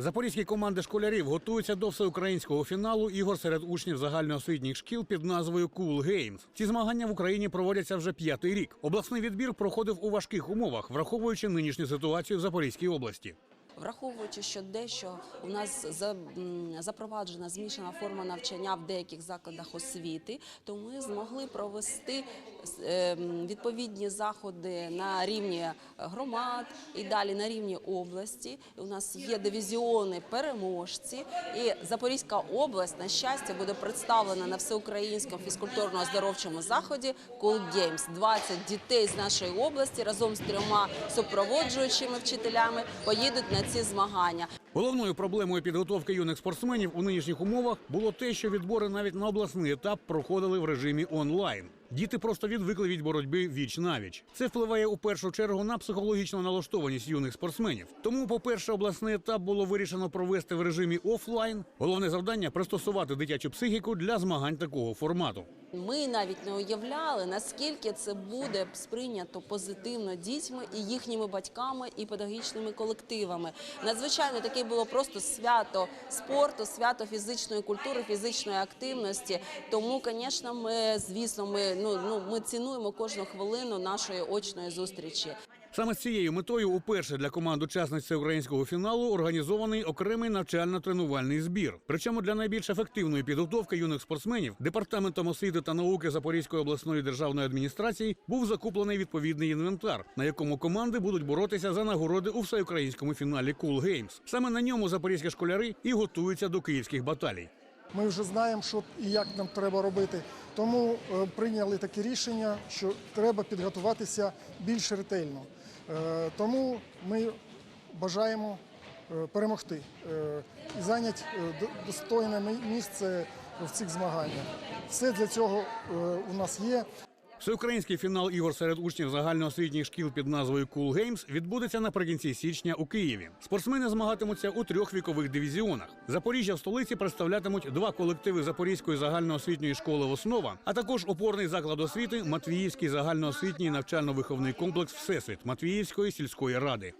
Запорізькі команди школярів готуються до всеукраїнського фіналу ігор серед учнів загальноосвітніх шкіл під назвою Cool Games. Ці змагання в Україні проводяться вже п'ятий рік. Обласний відбір проходив у важких умовах, враховуючи нинішню ситуацію в Запорізькій області. Враховуючи, що дещо у нас запроваджена змішана форма навчання в деяких закладах освіти, то ми змогли провести відповідні заходи на рівні громад і далі на рівні області. У нас є дивізіони переможці, і Запорізька область, на щастя, буде представлена на всеукраїнському фізкультурно-оздоровчому заході Cool Games. 20 дітей з нашої області разом з трьома супроводжуючими вчителями поїдуть на ці змагання. Головною проблемою підготовки юних спортсменів у нинішніх умовах було те, що відбори навіть на обласний етап проходили в режимі онлайн. Діти просто відвикли від боротьби віч навіч. Це впливає у першу чергу на психологічну налаштованість юних спортсменів. Тому, по-перше, обласний етап було вирішено провести в режимі офлайн. Головне завдання пристосувати дитячу психіку для змагань такого формату. Ми навіть не уявляли, наскільки це буде сприйнято позитивно дітьми і їхніми батьками і педагогічними колективами. Надзвичайно таке було просто свято спорту, свято фізичної культури, фізичної активності. Тому, звісно, ми звісно, ми ну ну ми цінуємо кожну хвилину нашої очної зустрічі. Саме з цією метою уперше для команд учасниць українського фіналу організований окремий навчально-тренувальний збір. Причому для найбільш ефективної підготовки юних спортсменів департаментом освіти та науки Запорізької обласної державної адміністрації був закуплений відповідний інвентар, на якому команди будуть боротися за нагороди у всеукраїнському фіналі Cool Games. Саме на ньому запорізькі школяри і готуються до київських баталій. Ми вже знаємо, що і як нам треба робити. Тому е, прийняли таке рішення, що треба підготуватися більш ретельно. Е, Тому ми бажаємо е, перемогти і зайняти достойне місце в цих змаганнях. Все для цього у нас є. Всеукраїнський фінал ігор серед учнів загальноосвітніх шкіл під назвою Cool Games відбудеться наприкінці січня у Києві. Спортсмени змагатимуться у трьох вікових дивізіонах. Запоріжжя в столиці представлятимуть два колективи Запорізької загальноосвітньої школи Основа, а також опорний заклад освіти Матвіївський загальноосвітній навчально-виховний комплекс Всесвіт Матвіївської сільської ради.